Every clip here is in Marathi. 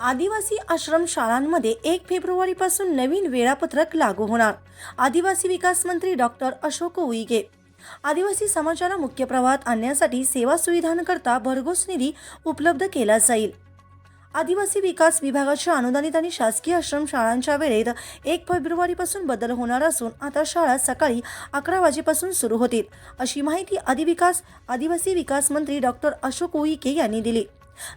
आदिवासी आश्रम शाळांमध्ये एक फेब्रुवारीपासून नवीन वेळापत्रक लागू होणार. आदिवासी विकास मंत्री डॉक्टर अशोक उईके आदिवासी समाजाला मुख्य प्रवाहात आणण्यासाठी सेवा सुविधांकरता भरघोस निधी उपलब्ध केला जाईल. आदिवासी विकास विभागाच्या अनुदानित आणि शासकीय आश्रम शाळांच्या वेळेत एक फेब्रुवारीपासून बदल होणार असून आता शाळा सकाळी अकरा वाजेपासून सुरू होतील अशी माहिती आदिविकास आदिवासी विकास मंत्री डॉक्टर अशोक उईके यांनी दिली.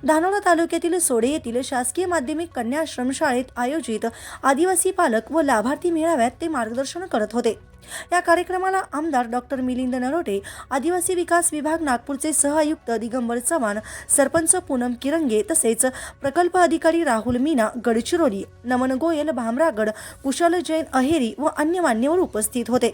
धानोरा तालुक्यातील सोडे येथील शासकीय माध्यमिक कन्या आश्रमशाळेत आयोजित आदिवासी पालक व लाभार्थी मेळाव्यात ते मार्गदर्शन करत होते. या कार्यक्रमाला आमदार डॉक्टर मिलिंद नरोटे आदिवासी विकास विभाग नागपूरचे सहआयुक्त दिगंबर चव्हाण सरपंच पूनम किरंगे तसेच प्रकल्प अधिकारी राहुल मीना गडचिरोली नमन गोयल भामरागड कुशल जैन अहेरी व अन्य मान्यवर उपस्थित होते.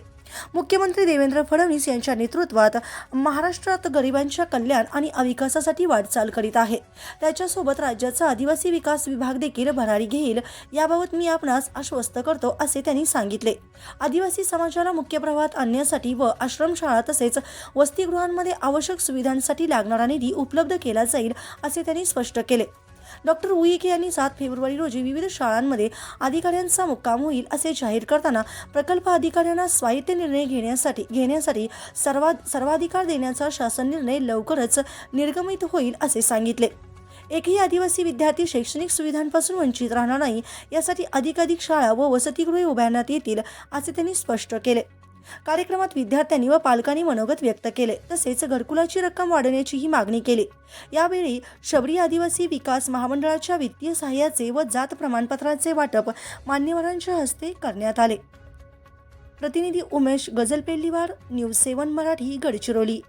मुख्यमंत्री देवेंद्र फडणवीस यांच्या नेतृत्वात महाराष्ट्रात गरिबांच्या कल्याण आणि विकासासाठी वाटचाल करीत आहे. त्याच्यासोबत राज्याचा आदिवासी विकास विभाग देखील भरारी घेईल याबाबत मी आपणास आश्वस्त करतो असे त्यांनी सांगितले. आदिवासी समाजाला मुख्य प्रवाहात आणण्यासाठी व आश्रमशाळा तसेच वसतिगृहांमध्ये आवश्यक सुविधांसाठी लागणारा निधी उपलब्ध केला जाईल असे त्यांनी स्पष्ट केले. डॉक्टर उईके यांनी सात फेब्रुवारी रोजी विविध शाळांमध्ये अधिकाऱ्यांचा मुक्काम होईल असे जाहीर करताना प्रकल्प अधिकाऱ्यांना स्वायत्त निर्णय घेण्यासाठी घेण्यासाठी सर्वा सर्वाधिकार देण्याचा शासन निर्णय लवकरच निर्गमित होईल असे सांगितले. एकही आदिवासी विद्यार्थी शैक्षणिक सुविधांपासून वंचित राहणार नाही यासाठी अधिकाधिक शाळा व वसतिगृहे उभारण्यात येतील असे त्यांनी स्पष्ट केले. कार्यक्रमात विद्यार्थ्यांनी व पालकांनी मनोगत व्यक्त केले. तसेच घरकुलाची रक्कम वाढवण्याचीही मागणी केली. यावेळी शबरी आदिवासी विकास महामंडळाच्या वित्तीय सहाय्याचे व जात प्रमाणपत्राचे वाटप मान्यवरांच्या हस्ते करण्यात आले. प्रतिनिधी उमेश गजलपेल्लीवार न्यूज सेवन मराठी गडचिरोली.